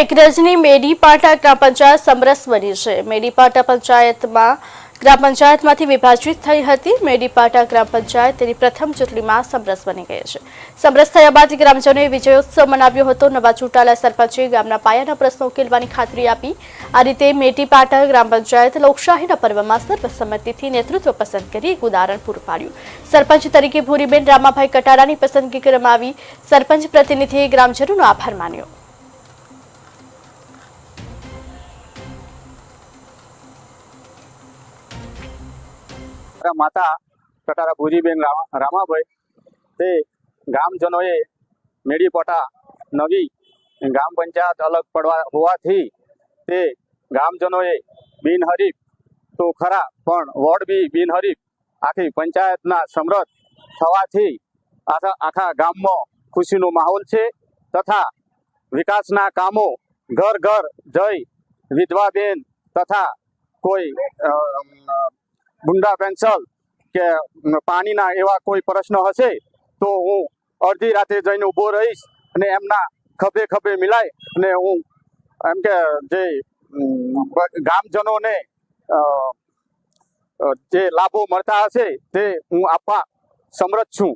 મેઘરજની મેડીપાટા ગ્રામ પંચાયત સમરસ બની છે. મેડીપાટા પંચાયતમાં ગ્રામ પંચાયતમાંથી વિભાજિત થઈ હતી. મેડીપાટા ગ્રામ પંચાયત તેની પ્રથમ ચૂંટણીમાં સમરસ બની ગઈ છે. સમરસ થયા બાદ ગ્રામજનોએ વિજયોત્સવ મનાવ્યો હતો. નવા ચૂંટાયેલા સરપંચે ગામના પાયાના પ્રશ્નો ઉકેલવાની ખાતરી આપી. આ રીતે મેડીપાટા ગ્રામ પંચાયત લોકશાહીના પર્વમાં સર્વસંમતિથી નેતૃત્વ પસંદ કરી એક ઉદાહરણ પૂરું પાડ્યું. સરપંચ તરીકે ભૂરીબેન રામાભાઈ કટારાની પસંદગી કરવામાં આવી. સરપંચ પ્રતિનિધિએ ગ્રામજનોનો આભાર માન્યો. માતા કટારા ભુજીબેન રામા- રામાભાઈ, તે ગામજનોએ મેડીપોટા નવી ગ્રામ પંચાયત અલગ પડવા હોવાથી તે ગામજનોએ બિનહરીફ તો ખરા, પણ વોર્ડ બી બિનહરીફ. આખી પંચાયતના સમરથ થવાથી આખા ગામમાં ખુશીનો માહોલ છે તથા વિકાસના કામો ઘર ઘર જઈ વિધવાબેન તથા કોઈ ગુંડા પેન્સલ કે પાણીના એવા કોઈ પ્રશ્ન હશે, તો હું અડધી રાતે જઈને ઊભો રહીશ અને એમના ખભે ખભે મિલાય અને હું એમ કે જે ગામજનોને જે લાભો મળતા હશે તે હું આપવા સમર્થ છું.